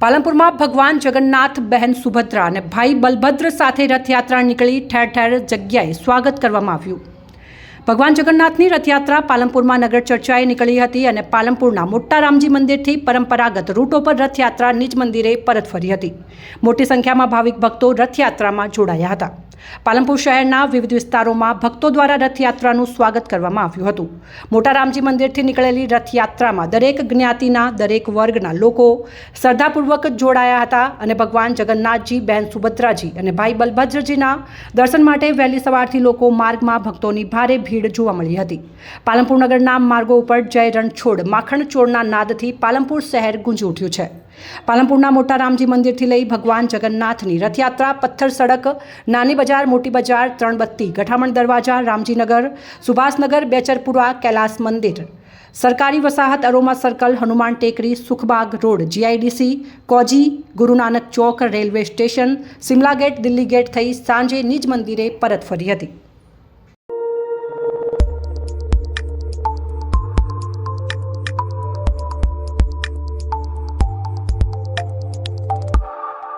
પાલનપુરમાં ભગવાન જગન્નાથ, બહેન સુભદ્રા અને ભાઈ બલભદ્ર સાથે રથયાત્રા નીકળી ઠેર ઠેર જગ્યાએ સ્વાગત કરવામાં આવ્યું. ભગવાન જગન્નાથની રથયાત્રા પાલનપુરમાં નગર ચર્ચાએ નીકળી હતી અને પાલનપુરના મોટા રામજી મંદિરથી પરંપરાગત રૂટો પર રથયાત્રા નિજ મંદિરે પરત ફરી હતી. મોટી સંખ્યામાં ભાવિક ભક્તો રથયાત્રામાં જોડાયા હતા. પાલનપુર શહેરના વિવિધ વિસ્તારોમાં ભક્તો દ્વારા રથયાત્રાનું સ્વાગત કરવામાં આવ્યું હતું. મોટા રામજી મંદિરથી નીકળેલી રથયાત્રામાં દરેક જ્ઞાતિના, દરેક વર્ગના લોકો શ્રદ્ધાપૂર્વક જોડાયા હતા અને ભગવાન જગન્નાથજી બહેન સુભદ્રાજી અને ભાઈ બલભદ્રજીના દર્શન માટે વહેલી સવારથી લોકો માર્ગમાં ભક્તોની ભારે ભીડ જોવા મળી હતી. પાલનપુર નગરના માર્ગો ઉપર જય રણછોડ, માખણ ચોરના નાદથી પાલનપુર શહેર ગુંજી ઉઠ્યું છે. પાલનપુરના મોટા રામજી મંદિરથી લઈ ભગવાન જગન્નાથની રથયાત્રા, પથ્થર સડક, નાની બજાર, મોટી બજાર, ત્રણબત્તી, ગઠામણ દરવાજા, રામજીનગર, સુભાષનગર, બેચરપુરા, કૈલાસ મંદિર. સરકારી વસાહત aroma circle, Hanuman Tekri, Sukhbag road, GIDC, કોજી, Guru Nanak ચોક, railway station, Simla gate, Delhi gate થઈ સાંજે નિજ મંદિરે પરત ફરી હતી.